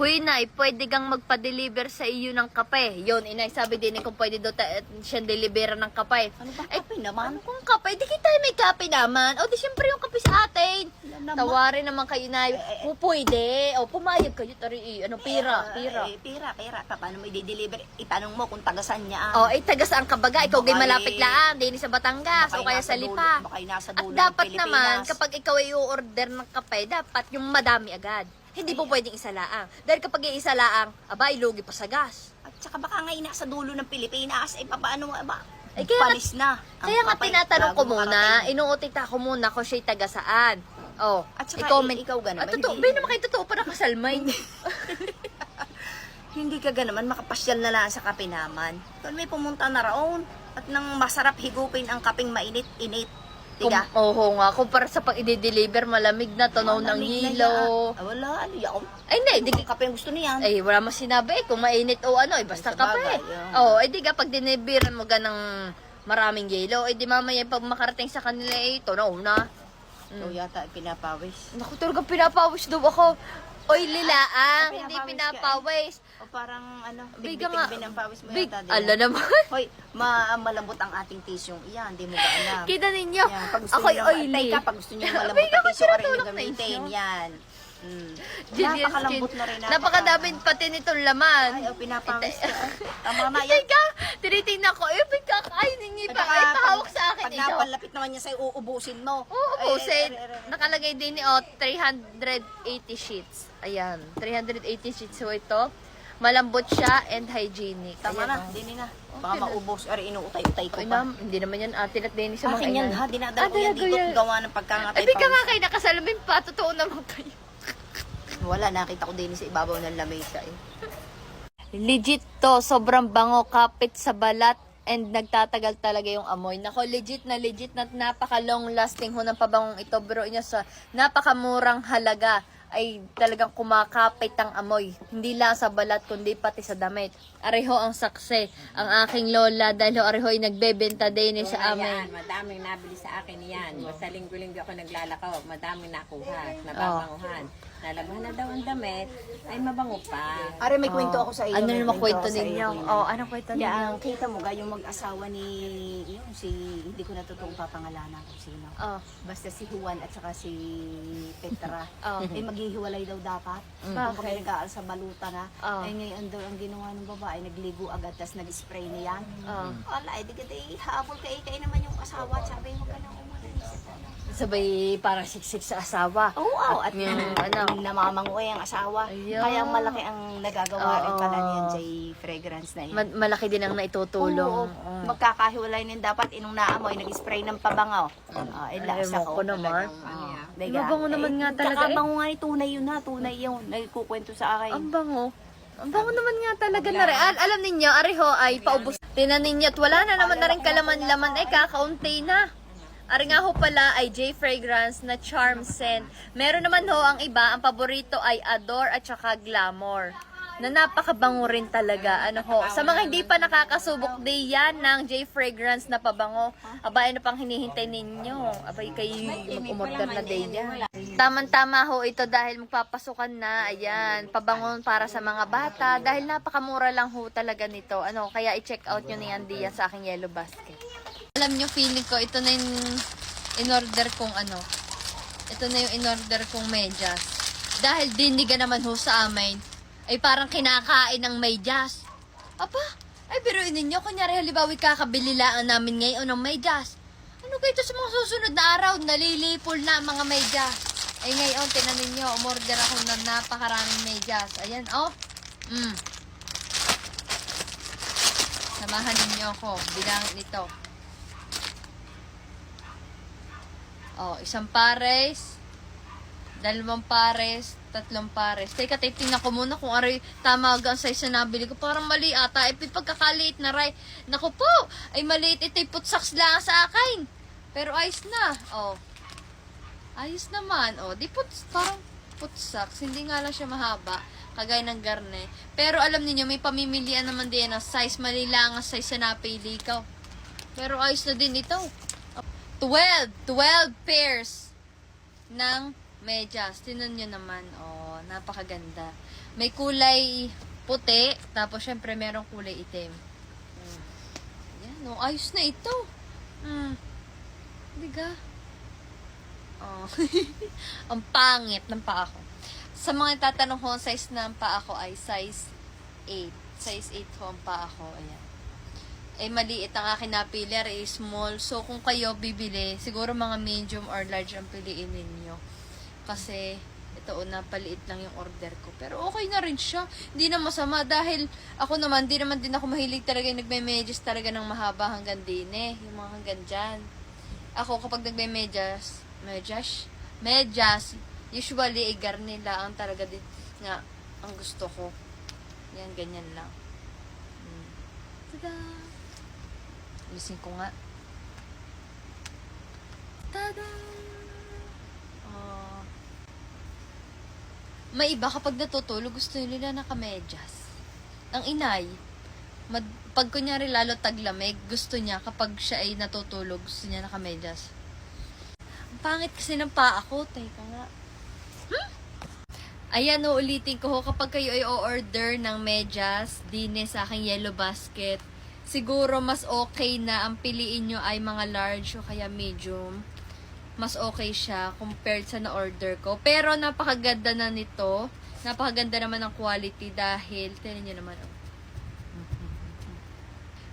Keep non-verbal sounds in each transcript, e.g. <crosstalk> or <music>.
Kuya Inay, pwede kang magpa-deliver sa iyo ng kape. Yun, Inay, sabi din eh, kung pwede daw ta- siyang delivera ng kape. Ano ba Ay, kape naman? Ano kung kape? Di kita may kape naman. O, di syempre yung kape sa atin. Naman. Tawarin naman kayo na. O, pwede. O, pumayag kayo. Tari, eh, ano, pira, Eh, pira. Eh, pira, pira. Pa, Paano mo i-deliver? Itanong mo kung tagasan niya. O, ay, taga saan ka baga? Ikaw gay Baka malapit eh, lang. Di sa Batangas. O kaya sa dulo- Lipa. Baka nasa At dulo ng dapat naman, kapag ikaw ay order ng kape, dapat yung madami agad. Hindi po pwedeng isa laang. Dahil kapag yung isa laang, abay, lugi pa sa gas. At saka baka nga nasa dulo ng Pilipinas, ay papaano mo, ba? Ay, kaya nga- Palis na. ang Kaya nga papay tinatanong ko bago muna, makarating. inuutita ko muna kung siya'y taga saan. Oh, At saka i- ikaw ganun, Ah, totoo, hindi- ba naman kayo totoo pa nakasalmay? <laughs> Hindi ka ganaman, makapasyal na lang sa kape naman. Kung may pumunta na raon, at nang masarap higupin ang kapeng mainit-init. Kung, Tiga? oo nga, kumpara sa pag i-deliver, malamig na, tunaw ng Malamig na hilo. yan. Ah, wala, ano yaon? Ay, hindi, di, kape ang gusto niyan. ay, wala mo sinabi eh, kung mainit o ano, eh, basta Ay, sa kape. bagay, yeah. Oo, eh, di ka, pag dinibiran mo ganang maraming yelo, eh, di mamaya pag makarating sa kanila, eh, tunaw na. So, yata ay pinapawis. Naku, talaga pinapawis daw ako. Oy, lilaang, Ay, hindi pinapawis ka, pinapawis. O parang, ano, Biga nga. big-big ang pawis mo Big, yata. di ala naman. Hoy, ma malambot ang ating tisyong iyan, hindi mo ba alam? Kita ninyo, Yan, pag gusto ako'y oily. Tay ka, pag gusto niyo <laughs> malambot Abay, ang tinutulak yung na gamitin, isyo. yan. Mm. Napakalambot na rin. Napakadaming pati nitong laman. Ay, oh, pinapawis ka. <laughs> Tama na yan. ka, tinitingnan ko, eh, may kakainin niya pa. Ay, pahawak sa akin. Pag ikaw. napalapit naman niya sa'yo, uubusin mo. Oo, Ay, ay, ay, ay. nakalagay din ni, oh, 380 sheets. Ayan, 380 sheets ho ito. Malambot siya and hygienic. Tama Ayan, na, oh. dini na. Okay Baka na. maubos. Ari, inuutay-utay ko Ay, pa. ma'am, hindi naman yan atin at Dennis sa mga Akin yan ha, dinadala ko yan dito. Gawa ng pagkangatay Ay, bigka nga kayo nakasalamin pa. Totoo naman kayo. Wala, nakita ko din sa ibabaw ng lamesa eh. Legit to, sobrang bango, kapit sa balat, and nagtatagal talaga yung amoy. Nako, legit na legit na napaka long lasting ho ng pabangong ito. Bro, niya sa napakamurang halaga ay talagang kumakapit ang amoy. Hindi lang sa balat, kundi pati sa damit. Areho ang sakse, ang aking lola, dahil ho areho ay nagbebenta din eh sa Yan, amin. madaming nabili sa akin yan. Basta linggo-linggo ako naglalakaw, madaming nakuha, nababanguhan. Nalabahan na daw ang damit, ay mabango pa. Ari, may kwento ako sa iyo. Ano may naman kwento ako sa iyo, ninyo? Oh, anong kwento ninyo? Yan, kita mo ga yung mag-asawa ni, yung si, hindi ko na totoong papangalanan kung sino. Oh, Basta si Juan at saka si Petra. Oh. Eh, maghihiwalay daw dapat. Mm. Kung kami nag-aal sa baluta na. Oh. Eh, ngayon daw ang ginawa ng babae, nagligo agad, tapos nag-spray niyan. Oh. Wala, eh, di ka habol kay kay naman yung asawa, sabi mo ka umalis. Sabay parang siksik sa asawa. Oo, oh, at yung yung <laughs> ano. namamangoy ang asawa. Ayun. Kaya malaki ang nagagawa rin pala Oo. niyan sa fragrance na yan. Ma- malaki din ang naitutulong. Oo, Oo. magkakahiwalay din dapat inong naamoy, nag-spray ng pabangaw. Ah, eh, Ay, lasa ko. ko naman. Ano yan? Ay, mabango naman nga talaga eh. Kakabango nga ni tunay yun ha, tunay yun. Nagkukwento sa akin. Ang bango. Ang bango naman nga talaga na rin. Al- alam ninyo, Ariho ay paubos. Tinan ninyo at wala na naman na rin kalaman-laman ay kakaunti na. Ari nga ho pala ay J Fragrance na Charm Scent. Meron naman ho ang iba, ang paborito ay Adore at saka Glamour. Na napakabango rin talaga. Ano ho, sa mga hindi pa nakakasubok di yan ng J Fragrance na pabango, aba ano pang hinihintay ninyo? Abay kayo mag-umorder na din yan. Tama-tama ho ito dahil magpapasukan na. Ayan, pabango para sa mga bata dahil napakamura lang ho talaga nito. Ano, kaya i-check out nyo ni Andy yan sa aking yellow basket. Alam nyo, feeling ko, ito na yung in-order kong ano. Ito na yung in-order kong medyas. Dahil diniga naman ho sa amin, ay parang kinakain ng medyas. Apa, ay biruin ninyo, kunyari halimbawa kakabili lang namin ngayon ng medyas. Ano kayo ito sa mga susunod na araw, nalilipol na mga medyas. Ay ngayon, tinan ninyo, umorder ako ng napakaraming medyas. Ayan, oh. Mm. Samahan ninyo ako, bilangin ito. Oh, isang pares, dalawang pares, tatlong pares. Teka, titingnan ko muna kung aray tama ang size na nabili ko. Parang mali ata. Eh, pagkakaliit na ray. Naku po, ay maliit. Ito'y putsaks lang sa akin. Pero ayos na. Oh. Ayos naman. Oh, di puts, parang putsaks. Hindi nga lang siya mahaba. Kagaya ng garne. Pero alam niyo may pamimilian naman din ng size. Mali lang ang size na napili ko. Pero ayos na din ito. 12, 12 pairs ng medyas. Tinan nyo naman, oh, napakaganda. May kulay puti, tapos syempre merong kulay itim. Mm. Yan, no, ayos na ito. Mm. Ka? Oh. <laughs> ang pangit ng paa ko. Sa mga tatanong ko, size ng paa ko ay size 8. Size 8 ho ang paa ko. Ayan. Eh, maliit ang akin napili, ay small. So, kung kayo bibili, siguro mga medium or large ang piliin ninyo. Kasi, ito, una, paliit lang yung order ko. Pero okay na rin siya. Hindi na masama dahil ako naman, di naman din ako mahilig talaga yung nagme-medyas talaga ng mahaba hanggang din eh. Yung mga hanggang dyan. Ako, kapag nagme-medyas, medyas, medyas, usually, igar nila ang talaga din nga ang gusto ko. Yan, ganyan lang. Mm. Tada! Alisin ko nga. Tada! Oh. May iba kapag natutulog, gusto nila nakamedyas. Ang inay, mad, pag kunyari lalo taglamig, gusto niya kapag siya ay natutulog, gusto niya nakamedyas. Ang pangit kasi ng paa ko. Teka nga. Hmm? Ayan, uulitin ko ho, kapag kayo ay o-order ng medyas, dine sa aking yellow basket, siguro mas okay na ang piliin nyo ay mga large o kaya medium. Mas okay siya compared sa na-order ko. Pero napakaganda na nito. Napakaganda naman ng quality dahil, tinan nyo naman, oh.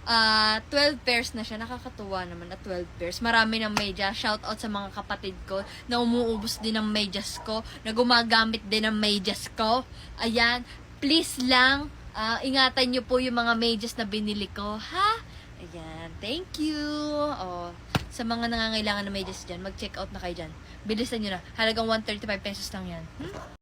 Ah, 12 pairs na siya. Nakakatuwa naman at 12 pairs. Marami ng medyas. Shout out sa mga kapatid ko na umuubos din ng medyas ko, na gumagamit din ng medyas ko. Ayan, please lang, ah, ingatan nyo po yung mga medyas na binili ko, ha? Ayan, thank you. Oh, sa mga nangangailangan ng medyas dyan, mag-check out na kayo dyan. Bilisan nyo na. Halagang 135 pesos lang yan. Hmm?